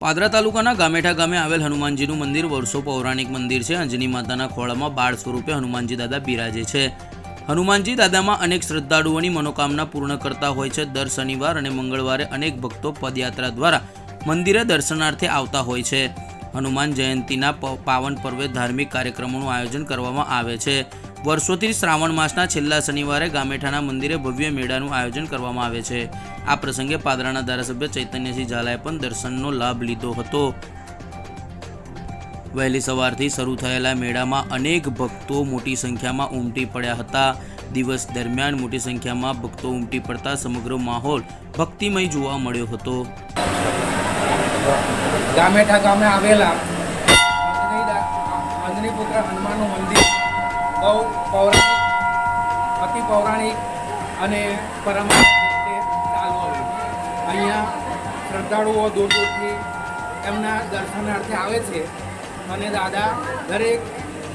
પાદરા તાલુકાના ગામેઠા ગામે આવેલ હનુમાનજીનું મંદિર વર્ષો પૌરાણિક મંદિર છે. અંજની માતાના ખોળામાં બાળ સ્વરૂપે હનુમાનજી દાદા બિરાજે છે. હનુમાનજી દાદામાં અનેક શ્રદ્ધાળુઓની મનોકામના પૂર્ણ કરતા હોય છે. દર શનિવાર અને મંગળવારે અનેક ભક્તો પદયાત્રા દ્વારા મંદિરે દર્શનાર્થે આવતા હોય છે. હનુમાન જયંતીના પાવન પર્વે ધાર્મિક કાર્યક્રમોનું આયોજન કરવામાં આવે છે. વર્ષોથી શ્રાવણ માસના છેલ્લા શનિવારે ગામેઠાના મંદિરે ભવ્ય મેળાનું આયોજન કરવામાં આવે છે. આ પ્રસંગે પાદરાના ધારાસભ્ય ચૈતન્યસિંહ ઝાલાએ પણ દર્શનનો લાભ લીધો હતો. વહેલી સવારથી શરૂ થયેલા મેળામાં અનેક ભક્તો મોટી સંખ્યામાં ઉમટી પડ્યા હતા. દિવસ દરમિયાન મોટી સંખ્યામાં ભક્તો ઉમટી પડતા સમગ્ર માહોલ ભક્તિમય જોવા મળ્યો હતો. ગામેઠા ગામે આવેલા હનુમાનનું મંદિર બહુ પૌરાણિક, અતિ પૌરાણિક અને પરંપરાગત રીતે ચાલુ આવ્યું અહીંયા શ્રદ્ધાળુઓ દૂર દૂરથી એમના દર્શનાર્થે આવે છે. અને દાદા દરેક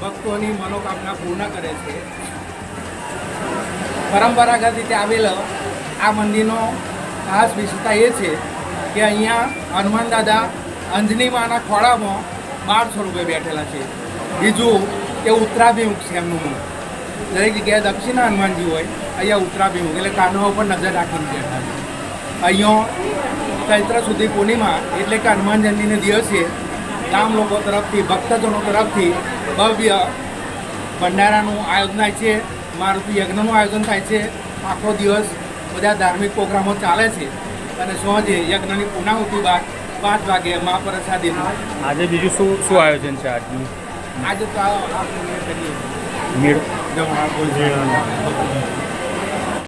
ભક્તોની મનોકામના પૂર્ણ કરે છે. પરંપરાગત રીતે આવેલો આ મંદિરનો ખાસ વિશેષતા એ છે કે અહીંયા હનુમાન દાદા અંજની માના ખોળામાં બાર સ્વરૂપે બેઠેલા છે. બીજું કે ઉત્તરાભિમુખ છે એમનું મુખ દરેક જગ્યાએ દક્ષિણ હનુમાનજી હોય, અહીંયા ઉત્તરાભિમુખ એટલે કાનો ઉપર નજર રાખીને બેઠા છે. અહીંયા ચૈત્ર સુધી પૂર્ણિમા એટલે કે હનુમાન જયંતિને દિવસે ગામ લોકો તરફથી, ભક્તજનો તરફથી ભવ્ય ભંડારાનું આયોજન થાય છે. મારુતિ યજ્ઞનું આયોજન થાય છે. આખો દિવસ બધા ધાર્મિક પ્રોગ્રામો ચાલે છે. અને સાંજે યજ્ઞની પૂર્ણાહુતિ બાદ પાંચ વાગે મહાપ્રસાદીનું. આજે બીજું શું શું આયોજન છે આજનું? આજે તો મેળો